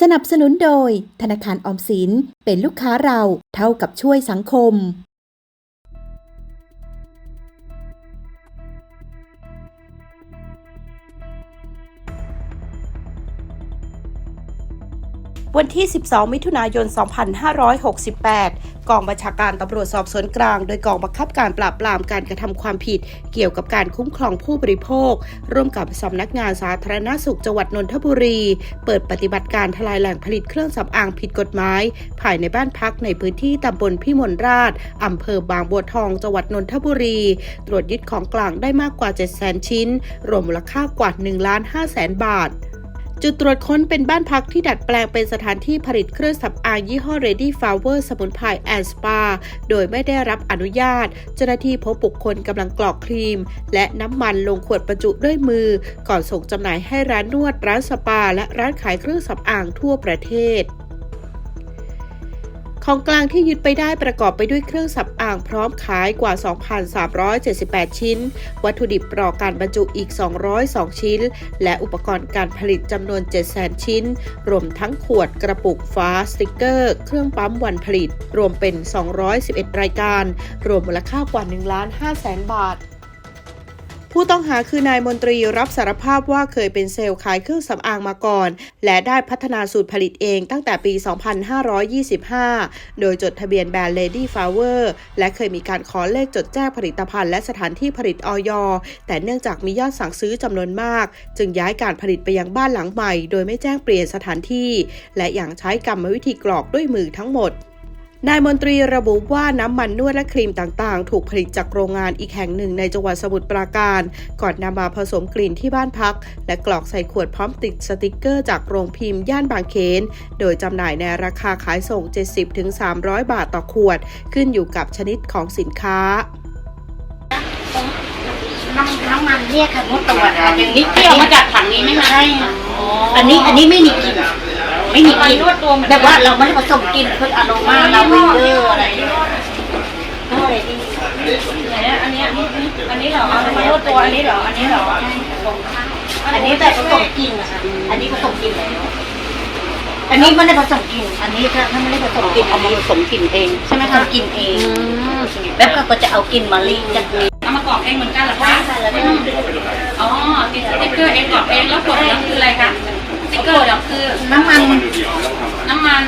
สนับสนุนโดยธนาคารออมสินเป็นลูกค้าเราเท่ากับช่วยสังคม วันที่ 12 มิถุนายน 2568 กองบัญชาการตำรวจสอบสวนกลาง โดยกองบังคับการปราบปรามการกระทำความผิด เกี่ยวกับการคุ้มครองผู้บริโภค ร่วมกับสำนักงานสาธารณสุขจังหวัดนนทบุรี เปิดปฏิบัติการทลายแหล่งผลิตเครื่องสำอางผิดกฎหมาย ภายในบ้านพักในพื้นที่ตำบลพิมลราชอำเภอบางบัวทอง จังหวัดนนทบุรี ตรวจยึดของกลางได้มากกว่า 700,000 ชิ้น รวมมูลค่ากว่า1ล้าน5แสนบาท จุดตรวจค้นเป็นบ้านพักที่ดัดแปลงเป็นสถานที่ผลิตเครื่องสำอางยี่ห้อ Ready Flower สมุนไพรแอนสปา โดยไม่ได้รับอนุญาต เจ้าหน้าที่พบบุคคลกำลังกรอกครีม และน้ำมันลงขวดบรรจุด้วยมือ ก่อนส่งจำหน่ายให้ร้านนวด ร้านสปา และร้านขายเครื่องสำอางทั่วประเทศ ของกลางที่ยึดไปได้ประกอบไปด้วยเครื่องสำอางพร้อมขายกว่า 2,378 ชิ้น วัตถุดิบรอการบรรจุอีก 202 ชิ้น และอุปกรณ์การผลิตจำนวน 700,000 ชิ้น รวมทั้งขวดกระปุกฟ้าสติกเกอร์ เครื่องปั๊มวันผลิต รวมเป็น 211 รายการ รวมมูลค่ากว่า1ล้าน5แสนบาท ผู้ต้องหาคือนายมนตรีรับสารภาพว่าเคยเป็นเซลล์ขายเครื่องสำอางมาก่อน และได้พัฒนาสูตรผลิตเองตั้งแต่ปี 2525 โดยจดทะเบียนแบรนด์ Lady Flower และเคยมีการขอเลขจดแจ้งผลิตภัณฑ์และสถานที่ผลิตออยแต่เนื่องจากมียอดสั่งซื้อจำนวนมาก จึงย้ายการผลิตไปยังบ้านหลังใหม่ โดยไม่แจ้งเปลี่ยนสถานที่ และอย่างใช้กรรมวิธีกรอกด้วยมือทั้งหมด นายมนตรีระบุว่าน้ำมันนวดและครีมต่างๆ ถูกผลิตจากโรงงานอีกแห่งหนึ่งในจังหวัดสมุทรปราการ ก่อนนำมาผสมกลิ่นที่บ้านพัก และกรอกใส่ขวดพร้อมติดสติกเกอร์จากโรงพิมพ์ย่านบางเขน โดยจำหน่ายในราคาขายส่ง 70-300 บาทต่อขวด ขึ้นอยู่กับชนิดของสินค้าน้ำน้ำมันเนี่ยค่ะมดตรวจค่ะอย่างนี้เที่ยวมาจากถังนี้ไหมคะใช่ค่ะอันนี้อันนี้ไม่มีกลิ่น ไม่มีกลิ่นนวดตัวเหมือนแบบว่าเราไม่ได้ผสมกลิ่นเพื่ออโรมาลาเวนเดอร์อะไรอะไรที่ไหนอะอันเนี้ยอันนี้เหรอเอามานวดตัวอันนี้เหรออันนี้เหรออันนี้แบบผสมกลิ่นนะคะอันนี้ผสมกลิ่นแล้วอันนี้ไม่ได้ผสมกลิ่นอันนี้ถ้าถ้าไม่ได้ผสมกลิ่นเอามาผสมกลิ่นเองใช่ไหมผสคะมกลิ่นเองแล้วก็จะเอากลิ่นมะลิจากนี้เอามากรอกเองเหมือนกันเหรอคะใช่แล้วก็อ๋อติดสติ๊กเกอร์เองกรอกเองแล้วกดแล้วคืออะไรคะสติ๊ก เกอร์เดี๋ยวคือน้ำมัน น้ำมัน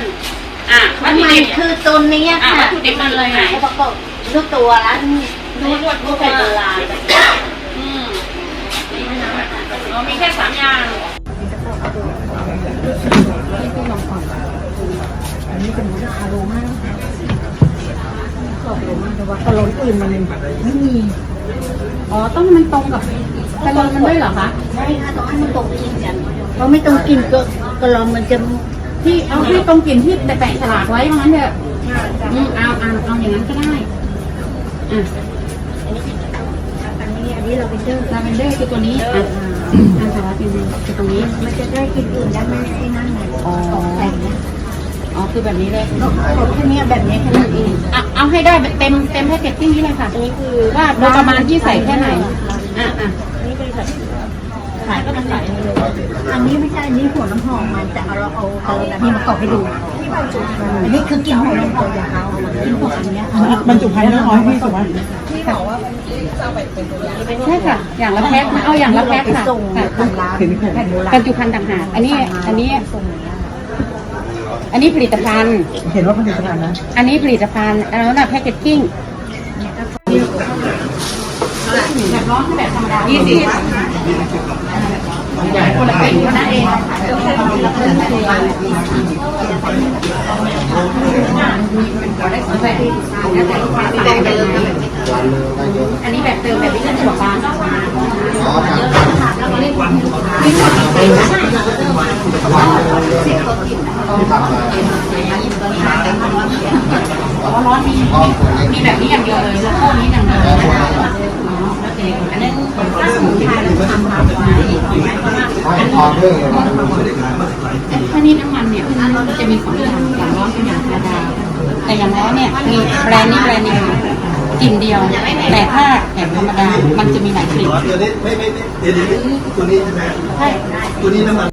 อะวัตน้ำถุมันดิบคือตัวนี้อะค่ะวัตถุดิบมันเลยไหนประกอบทุกตัวแล้วนวดนวดนวดแบบโบราณอืมอ๋อมีแค่สามอย่างกะโหลกอื่นมันไม่มี อ๋อ ต้องให้มันตรงกับ กะโหลกมันด้วยเหรอคะใช่ค่ะต้องให้มันตรงกินกันเพราะไม่ตรงกินก็กระลอมมันจะที่เอาให้ตรงกลิ่นที่แต่แปะฉลากไว้เพราะงั้นเถอะอืมเอาเอาเอาอย่างนั้นก็ได้อะอันนี้อันนี้เราเป็นเจ้าลาเวนเดอร์คือตัวนี้อะอันสาระเป็นคือตรงนี้มันจะได้กินอื่นได้ไม่ให้นั่นไหนอ๋อแต่งเนี่ยอ๋อคือแบบนี้เลยเราแค่นี้แบบนี้แค่นั้นเองอะเอาให้ได้เต็มเต็มแพ็กเกจจิ้งนี้เลยค่ะอันนี้คือว่าโดยประมาณที่ใส่แค่ไหนอะอะ นี่บขายก็มันขายเลยอันนี้ไม่ใช่ อันนี้หัวน้ำหอมมันแต่เอาเราเอาเอาแบบนี้มากรอกให้ดู อันนี้คือกินหัวน้ำหอมยาวกินหัวอันเนี้ยบรรจุภัณฑ์น้อยพี่สุวรรณใช่ค่ะ อย่างละแพ็คเอาอย่างละแพ็คค่ะส่งค่ะทางร้านแผ่นโบราณบรรจุภัณฑ์ต่างหากอันนี้ อันนี้ อันนี้ผลิตภัณฑ์ เห็นว่าผลิตภัณฑ์นะ อันนี้ผลิตภัณฑ์อันนั้นน่ะแพคเกจจิ้ง ร้อนแบบธรรมดายี่สิบคนละเป็นเท่านั้นเองอันนี้แบบเติมแบบที่ฉันบอกว่าอ๋อร้อนมีมีแบบนี้อย่างเดียวเลยแล้วพวกนี้อย่างเดียวเลยอ๋อโอันนี้ถ้าสมุนไพรเราทำทำมาอีกหน่อยไหมเพราะว่าอันนี้ถ้านี่น้ำมันเนี่ยจะมีของอย่างอย่างร้อนเป็นอย่างธรรมดาแต่อย่างร้อนเนี่ยมีแบรนด์นี้แบรนด์นี้กลิ่นเดียว แต่ถ้าแบบธรรมดามันจะมีหลายกลิ่นตัวนี้ไม่ไม่เดี๋ยวนี้ตัวนี้ใช่ไหมใช่ตัวนี้น้ำมัน